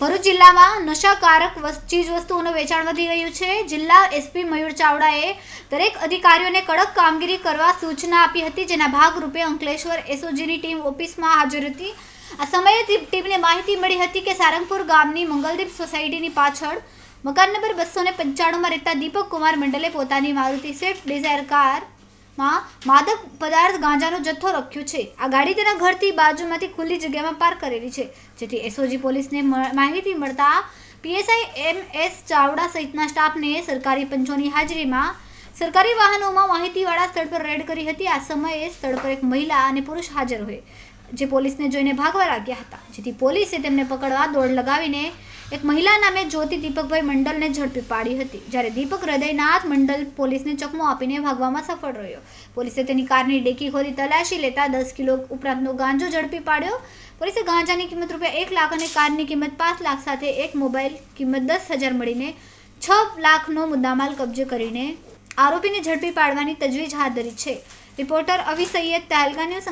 ભરૂચ જિલ્લામાં નશાકારક વસ- ચીજવસ્તુઓનું વેચાણ વધી ગયું છે. જિલ્લા એસપી મયુર ચાવડાએ દરેક અધિકારીઓને કડક કામગીરી કરવા સૂચના આપી હતી, જેના ભાગરૂપે અંકલેશ્વર એસઓજીની ટીમ ઓફિસમાં હાજર હતી. આ સમયે ટીમને માહિતી મળી હતી કે સારંગપુર ગામની મંગલદીપ સોસાયટીની પાછળ મકાન નંબર બસો ને પંચાણુંમાં રહેતા દીપક કુમાર મંડલે પોતાની મારુતિ સ્વિફ્ટ ડિઝાયર કારમાં માદક પદાર્થ ગાંજાનો જથ્થો રાખ્યો છે. આ ગાડી તેના ઘરથી બાજુમાંથી ખુલ્લી જગ્યામાં પાર્ક કરેલી છે. જેથી એસઓજી પોલીસને માહિતી મળતા પીએસઆઈ એમ એસ ચાવડા સહિતના સ્ટાફને સરકારી પંચોની હાજરીમાં સરકારી વાહનોમાં માહિતીવાળા સ્થળ પર રેડ કરી હતી. આ સમયે સ્થળ પર એક મહિલા અને પુરુષ હાજર હોય, જે પોલીસને જોઈને ભાગવા લાગ્યા હતા. જેથી પોલીસે તેમને પકડવા દોડ લગાવીને એક મહિલા નામે જ્યોતિ દીપકભાઈ મંડલને ઝડપી પાડી હતી. જ્યારે દીપક હૃદયનાથ મંડલ પોલીસને ચકમો આપીને ભાગવામાં સફળ રહ્યો. પોલીસે તેની કારની ડેકી ખોલી તલાશી લેતા દસ કિલો ઉપરાંતનો ગાંજો ઝડપી પાડ્યો. પોલીસે ગાંજાની કિંમત રૂપિયા એક લાખ અને કારની કિંમત પાંચ લાખ સાથે એક મોબાઈલ કિંમત દસ હજાર મળીને છ લાખનો મુદ્દામાલ કબજે કરીને આરોપીને ઝડપી પાડવાની તજવીજ હાથ ધરી છે. Reporter Avi Sayed Tehelka news